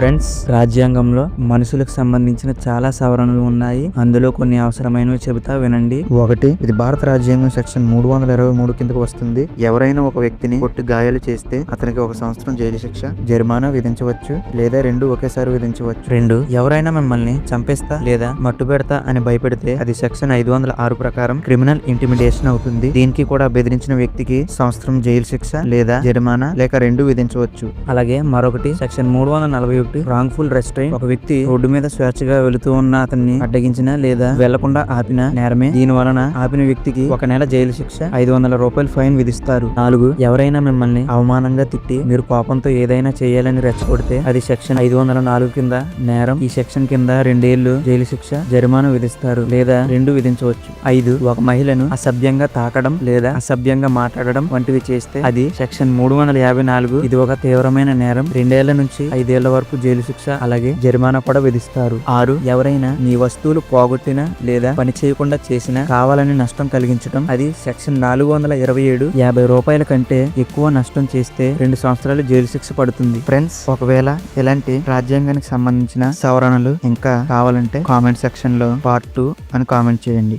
Friends రాజ్యాంగంలో మనుషులకు సంబంధించిన చాలా సవరణలు ఉన్నాయి. అందులో కొన్ని అవసరమైనవి చెబుతా వినండి. ఒకటి ఇది భారత రాజ్యాంగం సెక్షన్ మూడు వందల ఇరవై మూడు కిందకు వస్తుంది. ఎవరైనా ఒక వ్యక్తిని కొట్టి గాయాలు చేస్తే అతనికి ఒక సంవత్సరం జైలు శిక్ష జరిమానా విధించవచ్చు లేదా రెండు ఒకేసారి విధించవచ్చు. రెండు ఎవరైనా మిమ్మల్ని చంపేస్తా లేదా మట్టు పెడతా అని భయపెడితే అది సెక్షన్ ఐదు వందల ఆరు ప్రకారం క్రిమినల్ ఇంటిమిడేషన్ అవుతుంది. దీనికి కూడా బెదిరించిన వ్యక్తికి సంవత్సరం జైలు శిక్ష లేదా జరిమానా లేక రెండు విధించవచ్చు. అలాగే మరొకటి సెక్షన్ మూడు వందల నలభై ఒకటి రాంగ్ఫుల్ రెస్ట్రైన్ ఒక వ్యక్తి రోడ్డు మీద స్వేచ్ఛగా వెళుతూ ఉన్న అతన్ని అడ్డగించిన లేదా వెళ్ళకుండా ఆపిన నేరమే. దీని వలన ఆపిన వ్యక్తికి ఒక నెల జైలు శిక్ష ఐదు వందల రూపాయలు ఫైన్ విధిస్తారు. నాలుగు ఎవరైనా మిమ్మల్ని అవమానంగా తిట్టి మీరు కోపంతో ఏదైనా చేయాలని రెచ్చగొడితే అది సెక్షన్ ఐదు వందల నాలుగు కింద నేరం. ఈ సెక్షన్ కింద రెండేళ్ళు జైలు శిక్ష జరిమానా విధిస్తారు లేదా రెండు విధించవచ్చు. ఐదు ఒక మహిళను అసభ్యంగా తాకడం లేదా అసభ్యంగా మాట్లాడడం వంటివి చేస్తే అది సెక్షన్ మూడు వందల యాభై నాలుగు. ఇది ఒక తీవ్రమైన నేరం. రెండేళ్ళ నుంచి ఐదేళ్ళ వరకు జైలు శిక్ష అలాగే జరిమానా కూడా విధిస్తారు. ఆరు ఎవరైనా మీ వస్తువులు పోగొట్టినా లేదా పని చేయకుండా చేసినా కావాలని నష్టం కలిగించడం అది సెక్షన్ నాలుగు వందల ఇరవై ఏడు యాభై రూపాయల కంటే ఎక్కువ నష్టం చేస్తే రెండు సంవత్సరాలు జైలు శిక్ష పడుతుంది. ఫ్రెండ్స్ ఒకవేళ ఇలాంటి రాజ్యాంగానికి సంబంధించిన సవరణలు ఇంకా కావాలంటే కామెంట్ సెక్షన్లో పార్ట్ టూ అని కామెంట్ చేయండి.